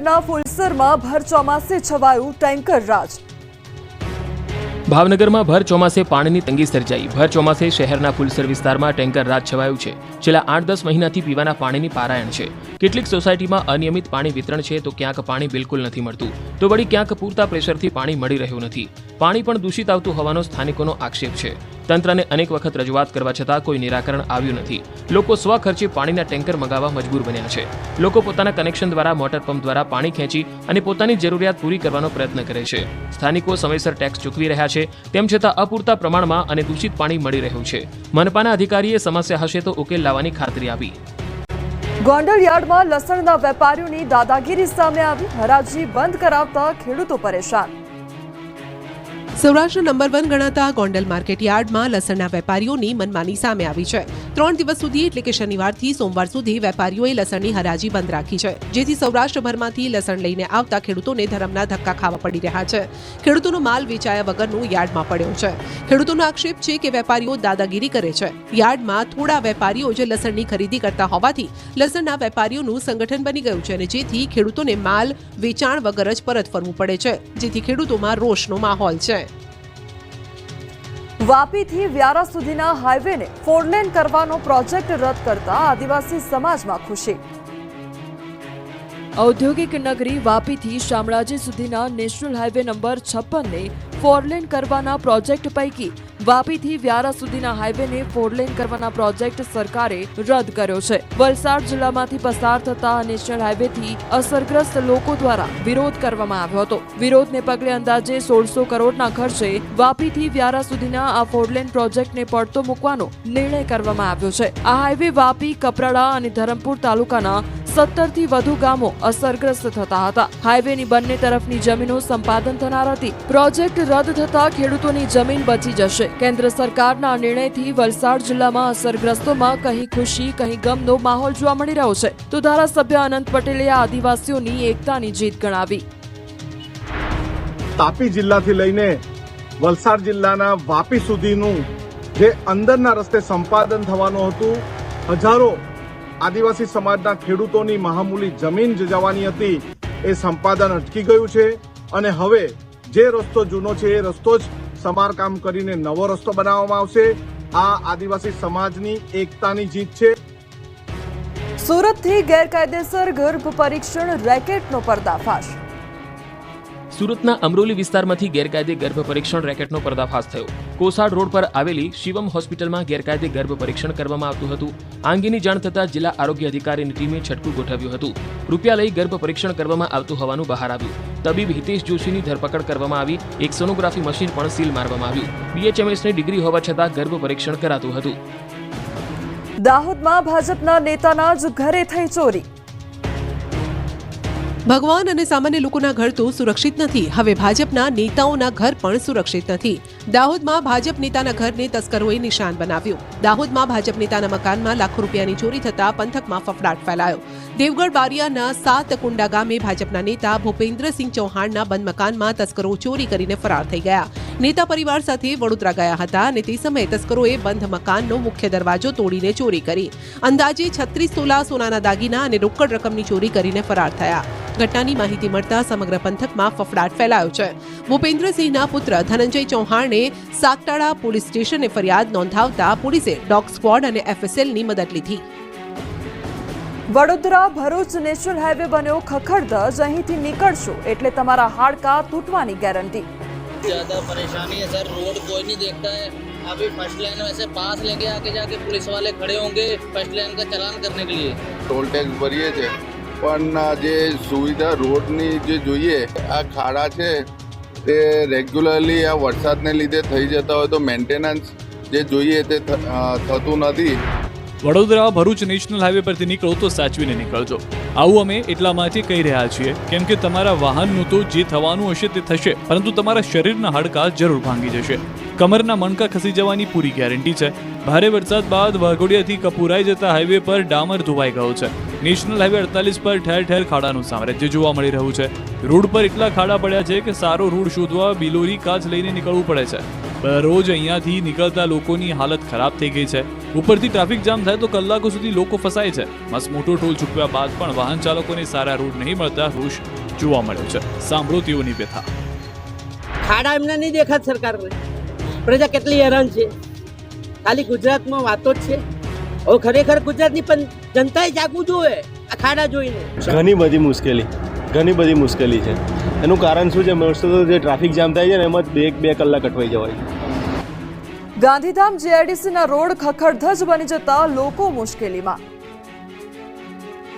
ભાવનગરના ફુલસરમાં ભર ચોમાસે છવાયું ટેન્કર રાજ ભાવનગરમાં ભર ચોમાસે પાણીની તંગી સર્જાઈ. ભર ચોમાસે શહેરના ફુલસર વિસ્તારમાં ટેન્કર રાત છવાયું છે. છેલ્લા આઠ દસ મહિનાથી પીવાના પાણીની પારાયણ છે. કેટલીક સોસાયટીમાં અનિયમિત પાણી વિતરણ છે તો ક્યાંક પાણી બિલકુલ નથી મળતું. તો વળી ક્યાંક પૂરતા પ્રેશરથી પાણી મળી રહ્યું નથી. પાણી પણ દૂષિત આવતું હોવાનો સ્થાનિકોનો આક્ષેપ છે. તંત્રને અનેક વખત રજૂઆત કરવા છતાં કોઈ નિરાકરણ આવ્યું નથી. લોકો સ્વખર્ચે પાણીના ટેન્કર મંગાવવા મજબૂર બન્યા છે. લોકો પોતાના કનેક્શન દ્વારા, મોટર પંપ દ્વારા પાણી ખેંચી અને પોતાની જરૂરિયાત પૂરી કરવાનો પ્રયત્ન કરે છે. સ્થાનિકો સમયસર ટેક્સ ચૂકવી રહ્યા છે. તેમ છતાં અપૂરતા પ્રમાણમાં અને દૂષિત પાણી મળી રહ્યું છે. મનપાના અધિકારીએ સમસ્યા હશે તો ઉકેલ લાવવાની ખાતરી આપી. ગોંડલ યાર્ડમાં લસણના વેપારીઓની દાદાગીરી સામે આવી. હરાજી બંધ કરાવતા ખેડૂતો પરેશાન. સૌરાષ્ટ્ર નંબર વન ગણાતા ગોંડલ માર્કેટ યાર્ડમાં લસણના વેપારીઓની મનમાની સામે આવી છે. ત્રણ દિવસ સુધી, એટલે કે શનિવારથી સોમવાર સુધી, વેપારીઓએ લસણની હરાજી બંધ રાખી છે. જેથી સૌરાષ્ટ્રભરમાંથી લસણ લઈને આવતા ખેડૂતોને ધરમના ધક્કા ખાવા પડી રહ્યા છે. ખેડૂતોનો માલ વેચાયા વગરનું યાર્ડમાં પડ્યો છે. ખેડૂતોનો આક્ષેપ છે કે વેપારીઓ દાદાગીરી કરે છે. યાર્ડમાં થોડા વેપારીઓ જ લસણની ખરીદી કરતા હોવાથી લસણના વેપારીઓનું સંગઠન બની ગયું છે અને જેથી ખેડૂતોને માલ વેચાણ વગર જ પરત ફરવું પડે છે. જેથી ખેડૂતોમાં રોષનો માહોલ છે. વાપીથી વ્યારા સુધીના હાઈવેને ફોરલેન કરવાનો પ્રોજેક્ટ રદ કરતા આદિવાસી સમાજમાં ખુશી. ઔદ્યોગિક નગરી વાપીથી શામળાજી સુધીના નેશનલ હાઈવે નંબર છપ્પનને ફોરલેન કરવાના પ્રોજેક્ટ પૈકી વાપીથી વ્યારા સુધીના હાઈવેને ફોરલેન કરવાના પ્રોજેક્ટ સરકારે રદ કર્યો છે. વલસાડ જિલ્લામાંથી પસાર થતા નેશનલ હાઈવેથી અસરગ્રસ્ત લોકો દ્વારા વિરોધ કરવામાં આવ્યો હતો. વિરોધને પગલે અંદાજે સોળસો કરોડના ખર્ચે વાપીથી વ્યારા સુધીના આ ફોરલેન પ્રોજેક્ટને પડતો મૂકવાનો નિર્ણય કરવામાં આવ્યો છે. આ હાઈવે વાપી, કપરાડા અને ધરમપુર તાલુકાના સત્તરથી વધુ ગામો અસરગ્રસ્ત થતા હતા. હાઈવેની બંને તરફની જમીનો સંપાદન થનાર હતી. પ્રોજેક્ટ રદ થતા ખેડૂતોની જમીન બચી જશે. કેન્દ્ર સરકારના નિર્ણયથી વલસાડ જિલ્લામાં અસરગ્રસ્તોમાં કહી ખુશી કહી ગમનો માહોલ જોવા મળી રહ્યો છે. તો ધારાસભ્ય અનંત પટેલે આ આદિવાસીઓની એકતાની જીત ગણાવી. તાપી જિલ્લાથી લઈને વલસાડ જિલ્લાના વાપી સુધીનું જે અંદરના રસ્તે સંપાદન થવાનું હતું, હજારો આદિવાસી સમાજના ખેડૂતોની મહામૂલી જમીન જ જવાની હતી. એ સંપાદન અટકી ગયું છે અને હવે જે રસ્તો જૂનો છે એ રસ્તો જ સમારકામ કરીને નવો રસ્તો બનાવવામાં આવશે. આ આદિવાસી સમાજની એકતાની જીત છે. સુરતથી ગેરકાયદેસર ગર્ભ પરીક્ષણ રેકેટનો પર્દાફાશ. સુરતના અમરોલી વિસ્તારમાંથી ગેરકાયદે ગર્ભ પરીક્ષણ રેકેટનો પર્દાફાશ થયો. કોસાડ રોડ પર આવેલી શિવમ હોસ્પિટલમાં ગેરકાયદે ગર્ભ પરીક્ષણ કરવામાં આવતું હતું. આ અંગેની જાણ થતાં જિલ્લા આરોગ્ય અધિકારીની ટીમે છટકું ગોઠવ્યું હતું. રૂપિયા લઈ ગર્ભ પરીક્ષણ કરવામાં આવતું હોવાનું બહાર આવ્યું. તબીબ હિતેશ જોશીની ધરપકડ કરવામાં આવી. એક સોનોગ્રાફી મશીન પણ સીલ મારવામાં આવ્યું. બીએચએમએસની ડિગ્રી હોવા છતાં ગર્ભ પરીક્ષણ કરાતું હતું. દાહોદમાં ભાજપના નેતાના જ ઘરે થઈ ચોરી. ભગવાન અને સામાન્ય લોકોના ઘર તો સુરક્ષિત નથી. હવે ભાજપના નેતાઓના ઘર પણ સુરક્ષિત નથી. દાહોદમાં ભાજપ નેતાના ઘરને તસ્કરોએ નિશાન બનાવ્યું. દાહોદમાં ભાજપ નેતાના મકાનમાં લાખો રૂપિયાની ચોરી થતા પંથકમાં ફફડાટ ફેલાયો. દેવગઢ બારિયાના સાત કુંડા ગામે ભાજપના નેતા ભૂપેન્દ્રસિંહ ચૌહાણના બંધ મકાનમાં તસ્કરો ચોરી કરીને ફરાર થઈ ગયા. નેતા પરિવાર સાથે વડોદરા ગયા હતા અને તે સમયે તસ્કરોએ બંધ મકાનનો મુખ્ય દરવાજો તોડીને ચોરી કરી. અંદાજે છત્રીસ તોલા સોનાના દાગીના અને રોકડ રકમની ચોરી કરીને ફરાર થયા. ઘટનાની માહિતી મળતા સમગ્ર પંથકમાં ફફડાટ ફેલાયો છે ભૂપેન્દ્રસિંહના પુત્ર ધનંજય ચૌહાણે સાગટાળા પોલીસ સ્ટેશને ફરિયાદ નોંધાવતા પોલીસે ડોગ સ્ક્વોડ અને એફએસએલની મદદ લીધી વડોદરા ભરૂચ નેશનલ હાઈવે બન્યો ખખડધજ અહીંથી નીકળશો એટલે તમારા હાડકા તૂટવાની ગેરંટી ज़्यादा परेशानी है सर रोड कोई नहीं देखता है अभी फर्स्ट लाइन में से पास लेके आके जाके पुलिस वाले खड़े होंगे फर्स्ट लाइन का चलान करने के लिए ટોલ ટેક્સ ભરીએ છીએ પણ જે સુવિધા રોડની જે જોઈએ, આ ખાડા છે, તે રેગ્યુલરલી આ વરસાદને લીધે થઈ જતા હોય તો મેન્ટેનન્સ જે જોઈએ તે થતું નથી. વડોદરા, ભરૂચ નેશનલ હાઈવે પરથી નીકળો તો સાચવીને નીકળજો. આવું અમે એટલા માટે કહી રહ્યા છીએ, કેમ કે તમારા વાહનનું તો જે થવાનું હશે તે થશે, પરંતુ તમારા શરીરના હાડકાં જરૂર ભાંગી જશે. કમરના મણકા ખસી જવાની પૂરી ગેરંટી છે. ભારે વરસાદ બાદ વાઘોડિયાથી કપુરાઈ જતા હાઈવે પર ડામર ધોવાઈ ગયો છે. નેશનલ હાઈવે અડતાલીસ પર ઠેર ઠેર ખાડાનું સામ્રાજ્ય જોવા મળી રહ્યું છે. રોડ પર એટલા ખાડા પડ્યા છે કે સારો રોડ શોધવા બિલોરી કાચ લઈને નીકળવું પડે છે. રોજ અહીંયાથી નીકળતા લોકોની હાલત ખરાબ થઈ ગઈ છે. ઉપરથી ટ્રાફિક જામ થાય તો કલાકો સુધી લોકો ફસાય છે. મસ્ત મોટો ટોલ ચૂકવ્યા બાદ પણ વાહન ચાલકોને સારા રોડ નહીં મળતા રોષ જોવા મળ્યો છે. સાંભળો તેઓની વ્યથા. ખાડા એમને નહીં દેખાત સરકારને. પ્રજા કેટલી હેરાન છે? ખાલી ગુજરાતમાં વાતો જ છે. હવે ખરેખર ગુજરાતની પણ જનતાએ જાગવું જોઈએ આ ખાડા જોઈને. ઘણી બધી મુશ્કેલી ઘણી બધી મુશ્કેલી છે. એનું કારણ શું છે? મોસ્ટ જે ટ્રાફિક જામ થાય છે ને એમાં જ બે બે કલાક અટવાઈ જવાય ગાંધીધામ જીઆઈડીસીના રોડ ખખડધજ બની જતા લોકો મુશ્કેલીમાં.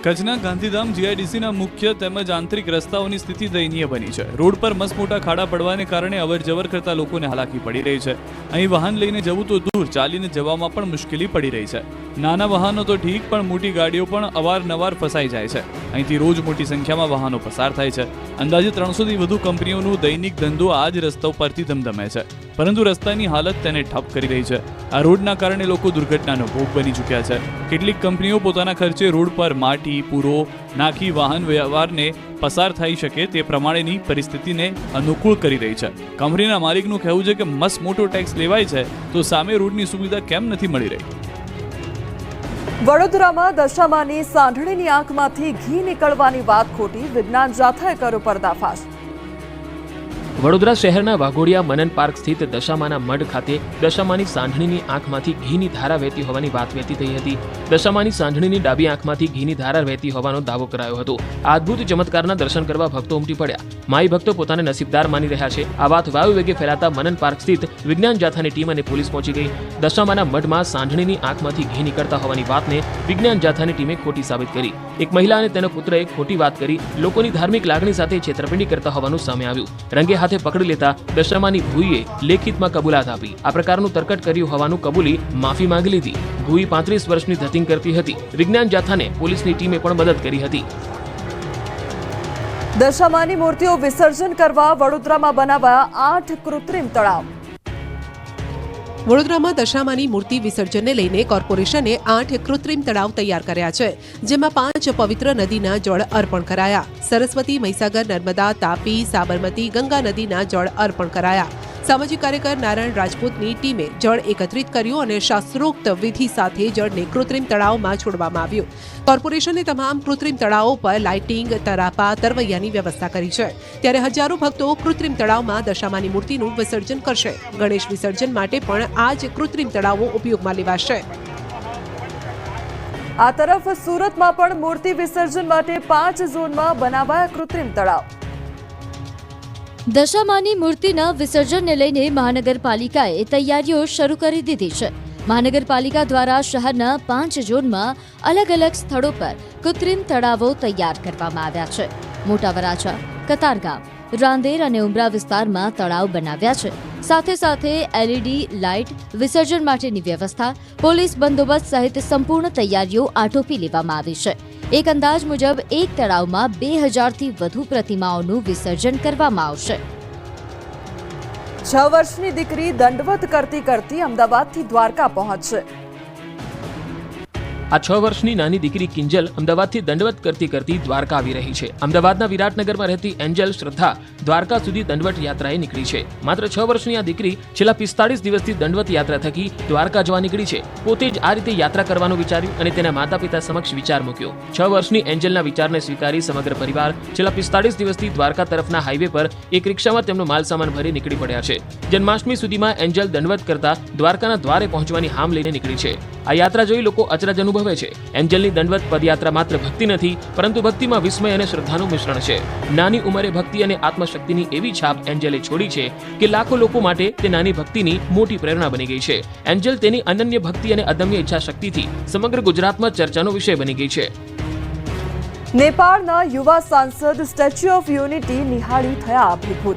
કચ્છના ગાંધીધામ જીઆઈડીસીના મુખ્ય તેમજ આંતરિક રસ્તાઓની સ્થિતિ દયનીય બની છે. રોડ પર મસમોટા ખાડા પડવાને કારણે અવરજવર કરતા લોકોને હાલાકી પડી રહી છે. અહીં વાહન લઈને જવું તો દૂર, ચાલીને જવામાં પણ મુશ્કેલી પડી રહી છે. નાના વાહનો તો ઠીક, પણ મોટી ગાડીઓ પણ અવારનવાર ફસાઈ જાય છે. અહીંથી રોજ મોટી સંખ્યામાં વાહનો પસાર થાય છે. અંદાજે ત્રણસોથી વધુ કંપનીઓનું દૈનિક ધંધો આ જ રસ્તા પરથી ધમધમે છે. પરંતુ રસ્તાની હાલત તેને ઠપ કરી રહી છે. આ રોડના કારણે લોકો દુર્ઘટનાનો ભોગ બની ચૂક્યા છે. કેટલીક કંપનીઓ પોતાના ખર્ચે રોડ પર માટી, પૂરો, નાખી વાહન વ્યવહારને પસાર થઈ શકે તે પ્રમાણેની પરિસ્થિતિને અનુકૂળ કરી રહી છે. કંપનીના માલિકનું કહેવું છે કે મસ્ત મોટો ટેક્સ લેવાય છે, તો સામે રોડની સુવિધા કેમ નથી મળી રહી? વડોદરામાં દશામાની સાંઢણીની આંખમાંથી ઘી નીકળવાની વાત ખોટી વિજ્ઞાન જાથાએ કર્યો પર્દાફાશ. વડોદરા શહેરના વાઘોડિયા મનન પાર્ક સ્થિત દશામાના મઢ ખાતે દશામાની સાંઢણીની આંખમાંથી ઘીની ધારા વહેતી હોવાની વાત વહેતી થઈ હતી. દશામાની સાંઢણીની ડાબી આંખમાંથી ઘીની ધારા વહેતી હોવાનો દાવો કરાયો હતો. આ અદ્ભુત ચમત્કારના દર્શન કરવા ભક્તો ઉમટી પડ્યા. માઈ ભક્તો પોતાને નસીબદાર માની રહ્યા છે. આ વાત વાયુ વેગે ફેલાતા મનન પાર્ક સ્થિત વિજ્ઞાન જાથાની ટીમ અને પોલીસ પહોંચી ગઈ. દશામાના મઢમાં સાંઢણીની આંખમાંથી ઘી નીકળતા હોવાની વાતને વિજ્ઞાન જાથાની ટીમે ખોટી સાબિત કરી. એક મહિલા અને તેનો પુત્રએ ખોટી વાત કરી. લોકોની ધાર્મિક લાગણી સાથે છેતરપિંડી કરતા હોવાનું સામે આવ્યું. રંગે હાથે પકડી લેતા દશામાની ભૂઈએ લેખિતમાં કબૂલાત આપી. આ પ્રકારનું તરકટ કર્યું હોવાનું કબૂલી માફી માંગી લીધી. ભૂઈ પાંત્રીસ વર્ષની ધતિંગ કરતી હતી. વિજ્ઞાન જાથાને પોલીસની ટીમે પણ મદદ કરી હતી. દશામાની મૂર્તિઓ વિસર્જન કરવા વડોદરામાં બનાવાયા આઠ કૃત્રિમ તળાવ. વડોદરામાં દશામાની મૂર્તિ વિસર્જનને લઈને કોર્પોરેશને આઠ કૃત્રિમ તળાવ તૈયાર કર્યા છે, જેમાં પાંચ પવિત્ર નદીના જળ અર્પણ કરાયા. સરસ્વતી, મહીસાગર, નર્મદા, તાપી, સાબરમતી, ગંગા નદીના જળ અર્પણ કરાયા. સામાજિક કાર્યકર નારાયણ રાજપૂતની ટીમે જળ એકત્રિત કર્યું અને શાસ્ત્રોક્ત વિધિ સાથે જળને કૃત્રિમ તળાવમાં છોડવામાં આવ્યું. કોર્પોરેશને તમામ કૃત્રિમ તળાવો પર લાઇટિંગ, તરાપા, તરવૈયાની વ્યવસ્થા કરી છે. ત્યારે હજારો ભક્તો કૃત્રિમ તળાવમાં દશામાની મૂર્તિનું વિસર્જન કરશે. ગણેશ વિસર્જન માટે પણ આ જ કૃત્રિમ તળાવો ઉપયોગમાં લેવાશે. આ તરફ સુરતમાં પણ મૂર્તિ વિસર્જન માટે પાંચ ઝોનમાં બનાવાયા કૃત્રિમ તળાવ. દશામાની મૂર્તિના વિસર્જનને લઈને મહાનગરપાલિકાએ તૈયારીઓ શરૂ કરી દીધી છે. મહાનગરપાલિકા દ્વારા શહેરના પાંચ ઝોનમાં અલગ અલગ સ્થળો પર કૃત્રિમ તળાવો તૈયાર કરવામાં આવ્યા છે. મોટા વરાછા કતારગામ, રાંદેર અને ઉમરા વિસ્તારમાં તળાવ બનાવ્યા છે. સાથે સાથે એલઈડી લાઇટ વિસર્જન માટેની વ્યવસ્થા, પોલીસ બંદોબસ્ત સહિત સંપૂર્ણ તૈયારીઓ આટોપી લેવામાં આવી છે. એક અંદાજ મુજબ એક તળાવમાં બે હજારથી વધુ પ્રતિમાઓનું વિસર્જન કરવામાં આવશે. છ વર્ષની દીકરી દંડવત કરતી કરતી અમદાવાદથી દ્વારકા પહોંચશે. આ છ વર્ષની નાની દીકરી કિંજલ અમદાવાદથી દંડવત કરતી કરતી દ્વારકા આવી રહી છે. અમદાવાદના વિરાટનગરમાં રહેતી એન્જલ શ્રદ્ધા દ્વારકા સુધી દંડવત યાત્રાએ નીકળી છે. માત્ર છ વર્ષની આ દીકરી છેલ્લા પિસ્તાળીસ દિવસથી દંડવત યાત્રા થકી દ્વારકા જવા નીકળી છે. પોતે જ આ રીતે યાત્રા કરવાનું વિચાર્યું અને તેના માતા પિતા સમક્ષ વિચાર મૂક્યો. છ વર્ષની એન્જલના વિચારને સ્વીકારી સમગ્ર પરિવાર છેલ્લા પિસ્તાળીસ દિવસથી દ્વારકા તરફના હાઈવે પર એક રિક્ષામાં તેમનો માલ સામાન ભરી નીકળી પડ્યા છે. જન્માષ્ટમી સુધીમાં એન્જલ દંડવત કરતા દ્વારકાના દ્વારે પહોંચવાની હામ લઈને નીકળી છે. આ યાત્રા જોઈ લોકો અચરજ અનુભવે છે. એન્જલની દંડવત પદયાત્રા માત્ર ભક્તિ નથી પરંતુ ભક્તિમાં વિસ્મય અને શ્રદ્ધાનું મિશ્રણ છે. નાની ઉંમરે ભક્તિ અને આત્મશક્તિની એવી છાપ એન્જલે છોડી છે કે લાખો લોકો માટે તે નાની ભક્તિની મોટી પ્રેરણા બની ગઈ છે. એન્જલ તેની અનન્ય ભક્તિ અને અદમ્ય ઈચ્છાશક્તિથી સમગ્ર ગુજરાતમાં ચર્ચાનો વિષય બની ગઈ છે. નેપાળના યુવા સાંસદ સ્ટેચ્યુ ઓફ યુનિટી નિહાળી થયા અભિભૂત.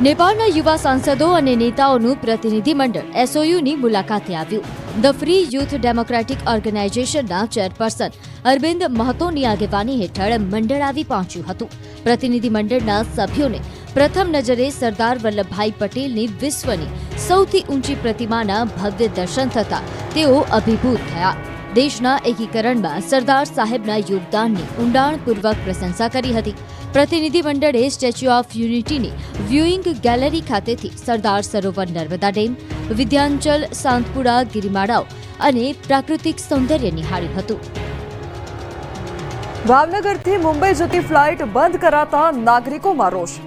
નેપાળના યુવા સાંસદો અને નેતાઓનું પ્રતિનિધિ મંડળ એસઓયુની મુલાકાતે આવ્યું. ધ ફ્રી યુથ ડેમોક્રેટિક ઓર્ગેનાઇઝેશનના ચેરપર્સન અરવિંદ મહતોની આગેવાની હેઠળ મંડળ આવી પહોંચ્યું હતું. પ્રતિનિધિ મંડળના સભ્યોને પ્રથમ નજરે સરદાર વલ્લભભાઈ પટેલની વિશ્વની સૌથી ઊંચી પ્રતિમાના ભવ્ય દર્શન થતા તેઓ અભિભૂત થયા. દેશના એકીકરણમાં સરદાર સાહેબના યોગદાનની ઊંડાણપૂર્વક પ્રશંસા કરી હતી. પ્રતિનિધિ મંડળે સ્ટેચ્યુ ઓફ યુનિટીની વ્યુઇંગ ગેલેરી ખાતેથી સરદાર સરોવર નર્મદા ડેમ વિદ્યાંચલ સાંતપુરા ગિરિમાળાઓ અને પ્રાકૃતિક સૌંદર્ય નિહાળ્યું હતું. ભાવનગરથી મુંબઈ જતી ફ્લાઇટ બંધ કરાતા નાગરિકોમાં રોષ.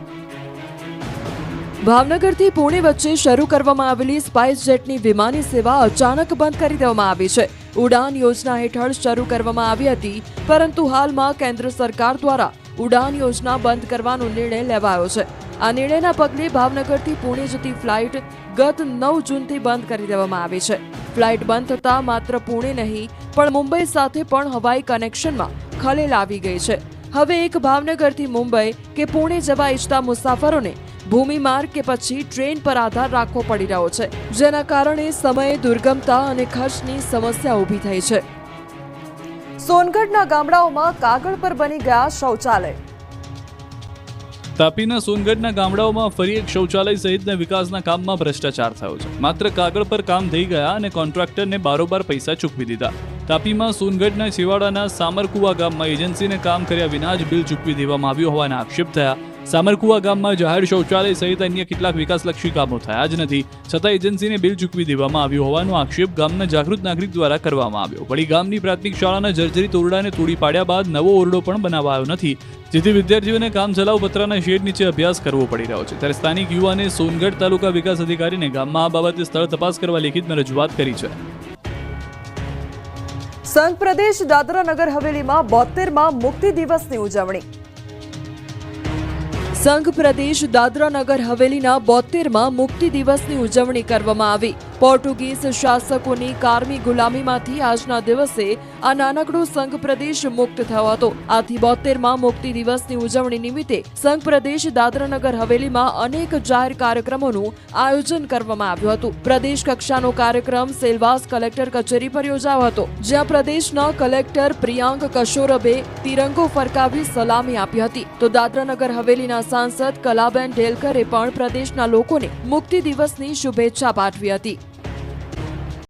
ભાવનગરથી પુણે વચ્ચે શરૂ કરવામાં આવેલી સ્પાઇસ જેટની વિમાની સેવા અચાનક બંધ કરી દેવામાં આવી છે. ઉડાન યોજના હેઠળ શરૂ કરવામાં આવી હતી પરંતુ હાલમાં કેન્દ્ર સરકાર દ્વારા ઉડાન યોજના બંધ કરવાનો નિર્ણય લેવાયો છે. આ નિર્ણયના પગલે ભાવનગરથી પુણે જતી ફ્લાઇટ ગત નવ જૂનથી બંધ કરી દેવામાં આવી છે. ફ્લાઇટ બંધ થતાં માત્ર પુણે નહીં, પણ મુંબઈ સાથે પણ હવાઈ કનેક્શનમાં ખલેલ આવી ગઈ છે. હવે એક ભાવનગરથી મુંબઈ કે પુણે જવા ઈચ્છતા મુસાફરોને ભૂમિ માર્ગ કે પછી ટ્રેન પર આધાર રાખવો પડી રહ્યો છે, જેના કારણે સમયે દુર્ગમતા અને ખર્ચની સમસ્યા ઊભી થઈ છે. સોનગઢના ગામડાઓમાં કાગળ પર બની ગયા શૌચાલય. તાપીના સોનગઢના ગામડાઓમાં ફરી એક શૌચાલય સહિતના વિકાસના કામમાં ભ્રષ્ટાચાર થયો છે. માત્ર કાગળ પર કામ થઈ ગયા અને કોન્ટ્રાક્ટરને બારોબાર પૈસા ચૂકવી દીધા. તાપીમાં સોનગઢના છેવાડાના સામરકુવા ગામમાં એજન્સીને કામ કર્યા વિના જ બિલ ચૂકવી દેવામાં આવ્યું હોવાના આક્ષેપ થયા. સામરકુવા ગામમાં જાહેર શૌચાલય સહિત અન્ય કેટલાક વિકાસલક્ષી કામો થયા જ નથી. છતાં એજન્સીને બિલ ચૂકવી દેવામાં આવ્યું હોવાનો આક્ષેપ ગામના જાગૃત નાગરિક દ્વારા કરવામાં આવ્યો. વળી ગામની પ્રાથમિક શાળાના જર્જરિત ઓરડાને તોડી પાડ્યા બાદ નવો ઓરડો પણ બનાવાયો નથી. જેથી વિદ્યાર્થીઓને કામ ચલાવ પત્રના શેડ નીચે અભ્યાસ કરવો પડી રહ્યો છે. ત્યારે સ્થાનિક યુવાને સોનગઢ તાલુકા વિકાસ અધિકારીને ગામમાં આ બાબતે સ્થળ તપાસ કરવા લેખિતમાં રજૂઆત કરી છે. સંઘ પ્રદેશ દાદરા નગર હવેલીમાં બોતેરમાં મુક્તિ દિવસની ઉજવણી. સંઘ પ્રદેશ દાદરા નગર હવેલીના બોતેરમાં મુક્તિ દિવસની ઉજવણી કરવામાં આવી. પોર્ટુગીઝ શાસકોની કારમી ગુલામીમાંથી આજના દિવસે આ નાનકડો સંઘ પ્રદેશ મુક્ત થયો હતો. આથી બોતેરમાં મુક્તિ દિવસની ઉજવણી નિમિત્તે સંઘ પ્રદેશ દાદરાનગર હવેલીમાં અનેક જાહેર કાર્યક્રમોનું આયોજન કરવામાં આવ્યું હતું. પ્રદેશ કક્ષાનો કાર્યક્રમ સેલવાસ કલેક્ટર કચેરી પર યોજાયો હતો. જ્યાં પ્રદેશના કલેક્ટર પ્રિયાંક કશોરબે તિરંગો ફરકાવી સલામી આપી હતી. તો દાદરાનગર હવેલીના સાંસદ કલાબેન ઢેલકરે પણ પ્રદેશના લોકોને મુક્તિ દિવસની શુભેચ્છા પાઠવી હતી.